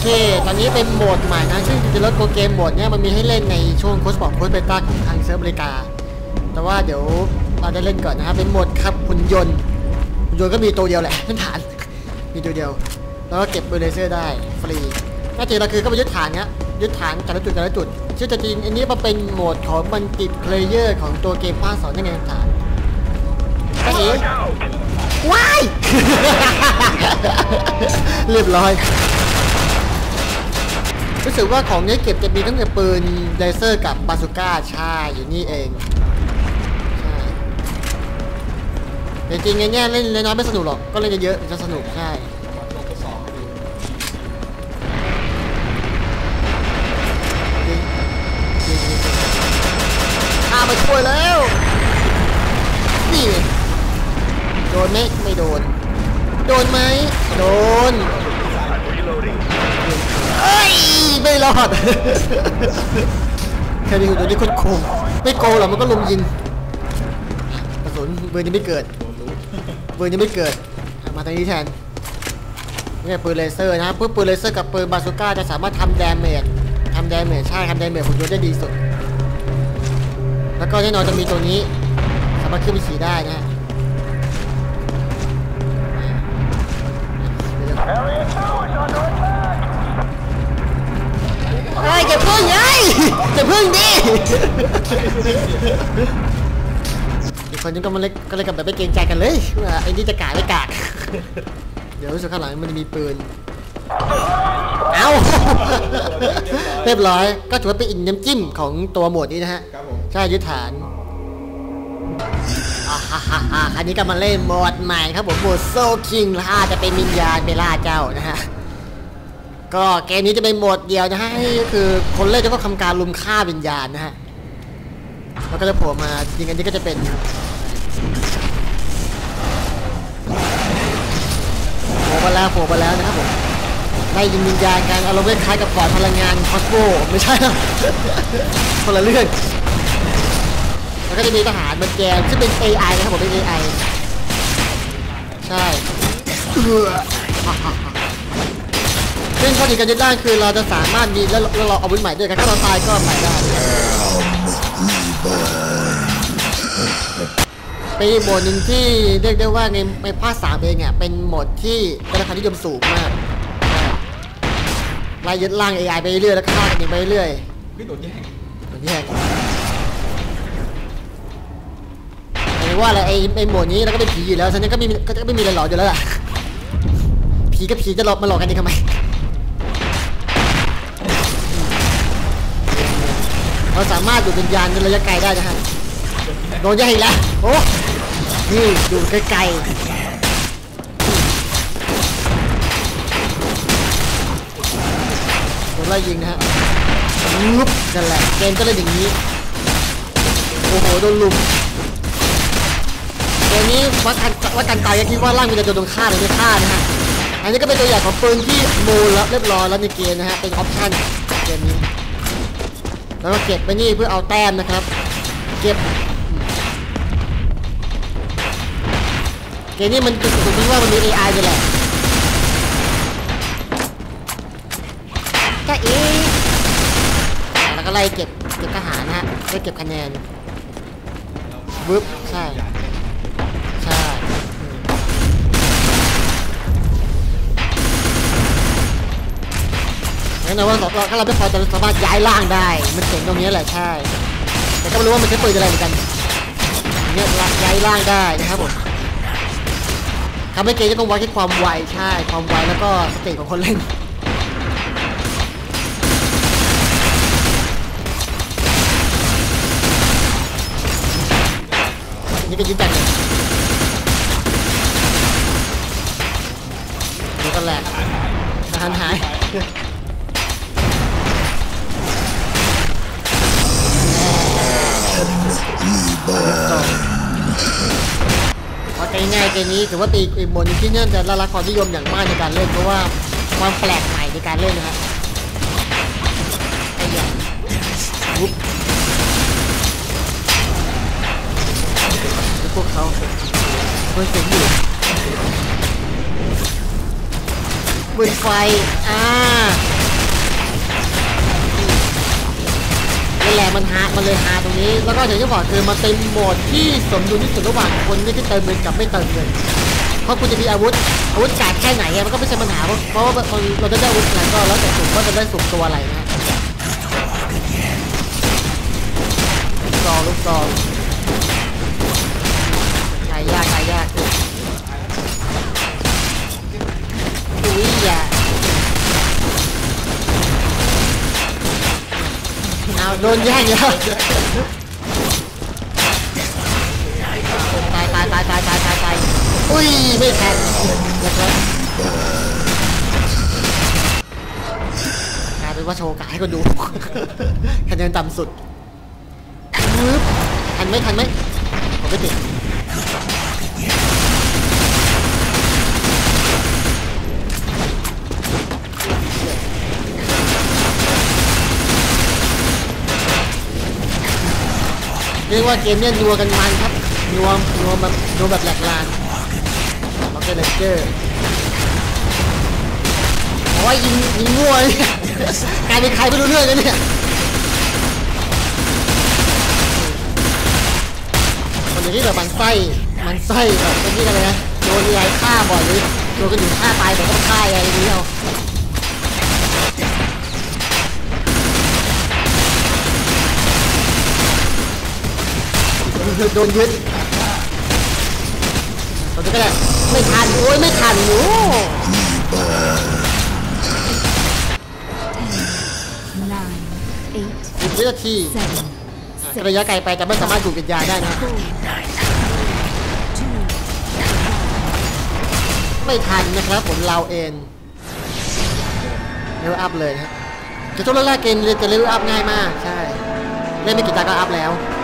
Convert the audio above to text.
เค ตอนนี้เป็นโหมดใหม่นะ ซึ่งจริงๆแล้วตัวเกมโหมดเนี้ยมันมีให้เล่นในช่วงโค้ชบอกโค้ชเบต้าของทางเซิร์ฟอเมริกา แต่ว่าเดี๋ยวเราจะเล่นก่อนนะครับ เป็นโหมดขับหุ่นยนต์ หุ่นยนต์ก็มีตัวเดียวแหละพื้นฐาน มีตัวเดียว แล้วก็เก็บเบอร์เลเซอร์ได้ฟรีหน้าที่เราคือก็ไปยึดฐานเนี้ยยึดฐานแต่ละจุดแต่ละจุด ชื่อจะจริงอันนี้มันเป็นโหมดของมันติเพลเยอร์ของตัวเกมภาคสองนั่นเองฐานไอ้เอ๋ว้ายเรียบร้อย รู้สึกว่าของนี้เก็บจะมีทั้งแต่ปืนเลเซอร์กับบาซูก้าใช่อยู่นี่เองใช่แต่จริงๆเนี่ยเล่นเล่นน้อยไม่สนุกหรอกก็เล่นเยอะๆจะสนุกใช่จริงจริงจริงข้ามาช่วยแล้ว นี่ โดนไหมไม่โดน โดนไหม โดน เอ้ยไม่รอดแค่นี้ตัวนี้คนโกงไม่โกงหรอกมันก็ลุมยิงกระสุนปืนยังไม่เกิดปืนยังไม่เกิดมาทางนี้แทนนี่ปืนเลเซอร์นะปืนปืนเลเซอร์กับปืนบาซูก้าจะสามารถทำแดเมจทำแดเมจใช่ทำแดเมจหุ่นยนต์ได้ดีสุด แล้วก็แน่นอนจะมีตัวนี้ สามารถขึ้นไปขี่ได้นะ อย่าพึ่งดิอีกคนนึงก็มาเล่นก็เล่นกันแบบไม่เกรงใจกันเลยว่าไอ้นี่จะกาดไม่กากเดี๋ยวรู้สึกข้างหลังมันจะมีปืนเอาเรียบร้อยก็ถือว่าเป็นอีกน้ำจิ้มของตัวโหมดนี้นะฮะครับผมใช่ยึดฐานอ่าฮ่าฮ่าฮ่าอันนี้ก็มาเล่นโหมดใหม่ครับผมโหมดโซคิงล่าจะเป็นวิญญาณเบล่าเจ้านะฮะ ก็เกมนี้จะเป็นโหมดเดียวนะฮะก็คือคนเล่นจะต้องทำการลุมฆ่าวิญญาณนะฮะแล้วก็จะโผล่มาจริงอันนี้ก็จะเป็นโผล่มาแล้วโผล่มาแล้วนะครับผมไล่ยิงวิญญาณกันอารมณ์คล้ายกับปอดพลังงานคอสโบไม่ใช่นะคนละเรื่องแล้วก็จะมีทหารมันแกมซึ่งเป็น AI นะครับผมเป็น AI ใช่ เอื้อซึ่งข้อดีการยึดด้านคือเราจะสามารถมีแล้วแล้วเราเอาวุธใหม่ด้วยกันถ้าเราตายก็ใหม่ได้ป็นอีโหมดหนึ่งที่เรียกได้ว่าในในภาคสามเองอะเป็นโหมดที่ได้รับคานิยมสูงมากไล่ยึดล่าง AI ไปเรื่อยแล้วฆ่ากันไปเรื่อยพี่โดนแย่งเหมือนแยกหรือว่าอะไรไอ้ไอ้โหมดนี้เราก็เป็นผีอยู่แล้วฉะนั้นก็ไม่มีก็ไม่มีอะไรหลอกอยู่แล้วล่ะผีกับผีจะหลอกมาหลอกกันเองทำไม เราสามารถดูดวิญญาณในระยะไกลได้นะฮะโดนย่งอีกแล้วโอ้นี่ดูไกลๆโดนไล่ยิงนะฮะลุบนั่นแหละเกมก็เล่นอย่างนี้ โอ้โหโดนลุมเกมนี้วัดกันวัดกันตายก็คิดว่าร่างมันจะโดนฆ่าหรือไม่ฆ่านะฮะอันนี้ก็เป็นตัวอย่างของปืนที่โมแล้วเรียบร้อยแล้วในเกมนะฮะเป็นออปชั่นเกมนี้ แล้วก็เก็บไปนี่เพื่อเอาแต้มนะครับ เก็บเกมนี้มันจุดสุดที่ว่ามันมี AI นี่แหละก็อีแล้วก็ไล่เก็บเก็บทหารนะฮะไล่เก็บคะแนนบึ๊บใช่ อืมงั้นว่าเราถ้าเราไม่พอจะสามารถย้ายร่างได้ มันเจ๋งตรงนี้แหละใช่ แต่ก็ไม่รู้ว่ามันใช้ปืนอะไรเหมือนกันเนี่ยย้ายร่างได้นะครับผมทำให้เกมจะต้องวัดที่ความไวใช่ ความไวแล้วก็สติของคนเล่นนี่ก็ยิ้มจังเลยดูกันแหละทหารหาย พอใจง่ายเกมนี้ถือว่าเป็นอีกบนที่น่าจะได้รับความนิยมอย่างมากในการเล่นเพราะว่าความแปลกใหม่ในการเล่นนะครับไอ้ยันวุ๊บแล้วพวกเขาเพื่อนเสียงอยู่ปืนไฟอ่า นี่แหละมันฮามันเลยฮาตรงนี้ แล้วก็อย่างที่บอกคือมันเป็นโหมดที่สมดุลที่สุดระหว่างคนที่เติมเงินกับไม่เติมเงินเพราะคุณจะมีอาวุธอาวุธกาดแค่ไหนมันก็ไม่ใช่ปัญหาเพราะว่ามันเราจะได้อาวุธอะไรก็แล้วแต่สุ่มว่าจะได้สุ่มตัวอะไรนะลูกซองลูกซองตายยากตายยากอุ้ยอย่า เอาโดนแย่งแล้วตายตายตายตายตายตายตายอุ้ยไม่ทันนะครับกลายเป็นว่าโชว์กายให้คนดูคะแนนต่ำสุดทันไหมทันไหมผมไม่ติด เรียกว่าเกมเนี้ยนัวกันมันครับนัวนัวแบบนัวแบบแหลกลานล็อกเกอร์เลเจอร์โอ้ยยิงยิงมั่วเนี่ยกลายเป็นใครไม่รู้เรื่องเลยเนี่ยคนอย่างนี้แบบมันไส้มันไส้แบบเป็นที่อะไรนะโดนยายฆ่าบ่อยหรือโดนกันอยู่ฆ่าตายแต่ก็ฆ่าอะไรอย่างนี้เอา โดนยึดตอนนี้ก็ได้ไม่ทันโอ้ยไม่ทันโอ้ nine, eight, สิบวินาที seven, ระยะไกลไปแต่ไม่สามารถดูดวิญญาณได้นะ four, two, ไม่ทันนะครับผมเราเองเลเวลอัพเลยนะฮะคือช่วงแรกๆเกมจะเลเวลอัพง่ายมาก ใช่ เล่นไม่กี่ตาก็อัพแล้ว one.